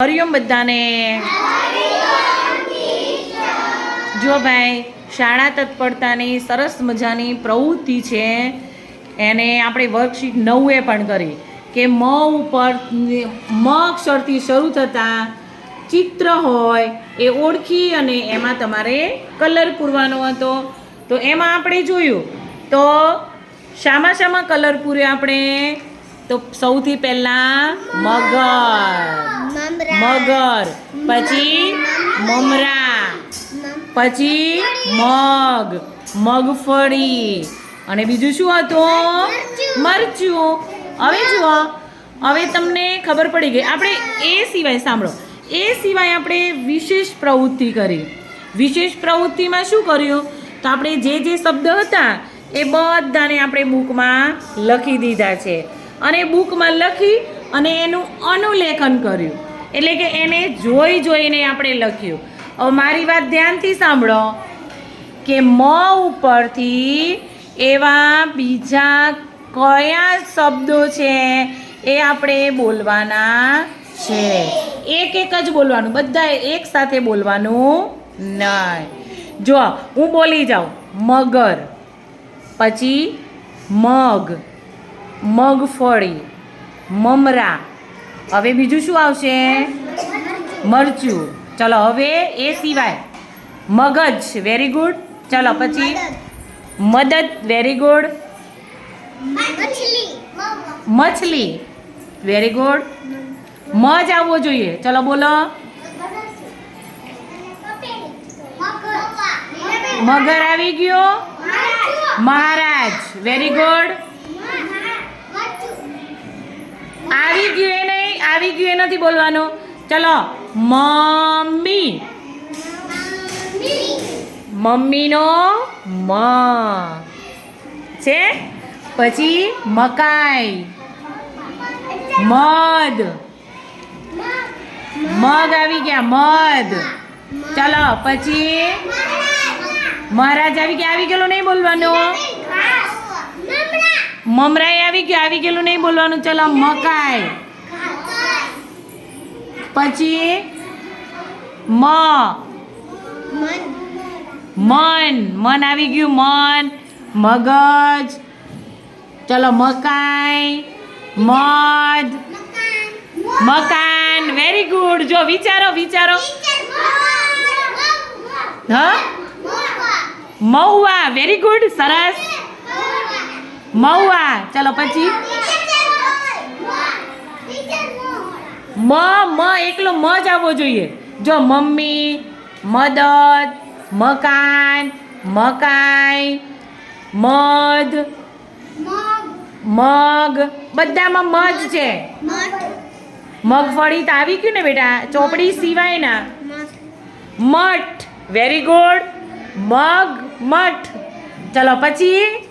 હરિઓમ બધાને. જો ભાઈ, શાળા તત્પરતાની સરસ મજાની પ્રવૃત્તિ છે, એને આપણે વર્કશીટ નવે પણ કરી કે મ ઉપર મ અક્ષરથી શરૂ થતા ચિત્ર હોય એ ઓળખી અને એમાં તમારે કલર પૂરવાનો હતો. તો એમાં આપણે જોયું. તો શામાં શામાં કલર પૂર્યો આપણે તો સૌથી પહેલાં મગર. મગર. પછી મમરા. પછી મગ. મગફળી. અને બીજું શું હતું? મરચું. હવે જુઓ. હવે તમને ખબર પડી ગઈ. આપણે એ સિવાય સાંભળો. એ સિવાય આપણે વિશેષ પ્રવૃત્તિ કરી. વિશેષ પ્રવૃત્તિમાં શું કર્યું? તો આપણે જે જે શબ્દ હતા એ બધાને આપણે બુકમાં લખી દીધા છે. અને બુકમાં લખી અને એનું અનુલેખન કર્યું. એટલે કે એને જોઈ જોઈને આપણે લખ્યું. હવે મારી વાત ધ્યાનથી સાંભળો કે મ ઉપરથી એવા બીજા કયા શબ્દો છે એ આપણે બોલવાના છે. એક એક જ બોલવાનું બધા એક સાથે બોલવાનું નહીં. જો હું બોલી જાઉં, મગર, પછી મગ. મગફળી મમરા. હવે બીજું શું આવશે? મરચું. ચલો, હવે એ સિવાય. મગજ વેરી ગુડ ચલો, પછી મદદ વેરી ગુડ મછલી વેરી ગુડ મજ આવવો જોઈએ. ચલો, બોલો. મગર આવી ગયો? મહારાજ વેરી ગુડ આવી ગયું એ નહીં આવી ગયું એ નથી બોલવાનું? ચલો, મમ્મી. મમ્મીનો મ. છે? પછી મકાઈ. મધ. મગ આવી ગયા, મધ. ચલો, પછી મહારાજ આવી ગયા, આવી ગયેલું નહીં બોલવાનું? મમરાઈ આવી ગયા, આવી ગયેલું નહીં બોલવાનું. ચલો, મકાઈ. પછી મ. મન. મન. આવી ગયું મન. મગજ. ચલો મકાઈ. મધ. મકાન. વેરી ગુડ જો વિચારો વિચારો. હા? મહુવા. વેરી ગુડ સરસ. મહુવા. ચલો પછી? મ મ એકલો મ જ આવવો જોઈએ. જો મમ્મી, મદદ, મકાન, મકાઈ, મધ, મગ, બધામાં મજ છે. મગફળી તો આવી ગયું ને બેટા? ચોપડી સિવાયના. મઠ વેરી ગુડ મગ, મઠ. ચલો પછી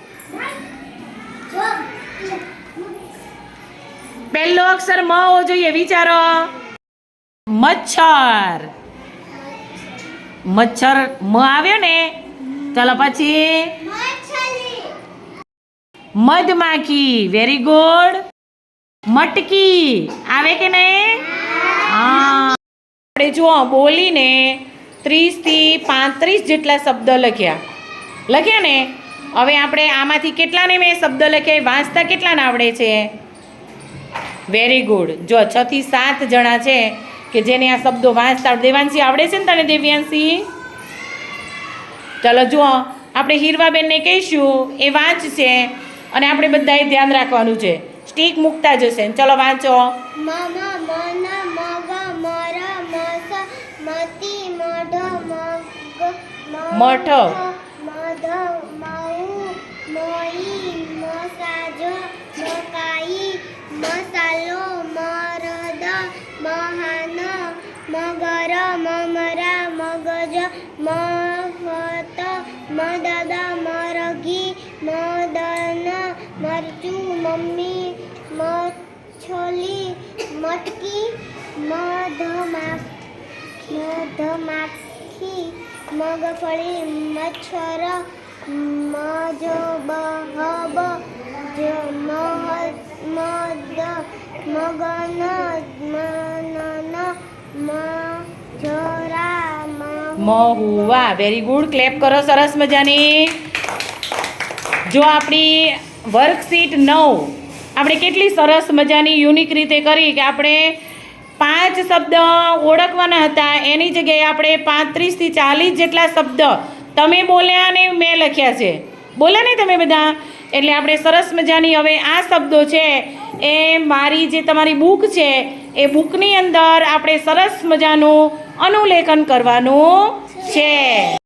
પહેલો અક્ષર મ હોવો જોઈએ, વિચારો. મચ્છર. મચ્છર મ આવ્યો ને? ચલો પછી. મધમાખી વેરી ગુડ મટકી, આવે કે નહીં? હા. આપણે જુઓ, બોલીને ત્રીસથી પાંત્રીસ જેટલા શબ્દ લખ્યા. લખ્યા ને? હવે આપણે આમાંથી કેટલાને મેં શબ્દ લખ્યા? વાંચતા કેટલાને આવડે છે? વેરી ગુડ જો છ થી સાત જણા છે કે જેને આ શબ્દો વાંચતા દેવાંશી આવડે છે ને તને દેવ્યાંશી? ચલો જુઓ આપણે હીરવાબેનને કહીશું એ વાંચશે અને આપણે બધાએ ધ્યાન રાખવાનું છે. સ્ટીક મૂકતા જશે ચલો વાંચો. મસ મઠ. મસાજ મકાઈ મસાલો મફત મદદ મરઘી મદન મરચું મમ્મી મછલી મટકી મધમાખી મગફળી મચ્છર મજબહબ મગન મહુવા વેરી ગુડ ક્લેપ કરો, સરસ મજાની. જો આપણી વર્કશીટ નવ, આપણે કેટલી સરસ મજાની યુનિક રીતે કરી કે આપણે પાંચ શબ્દ ઓળખવાના હતા. એની જગ્યાએ આપણે પાંત્રીસથી ચાલીસ જેટલા શબ્દ તમે બોલ્યા અને મેં લખ્યા છે. બોલ્યા ને તમે બધા? એટલે આપણે સરસ મજાની હવે આ શબ્દો છે એ મારી જે તમારી બુક છે, એ બુકની અંદર આપણે સરસ મજાનું અનુલેખન કરવાનું છે.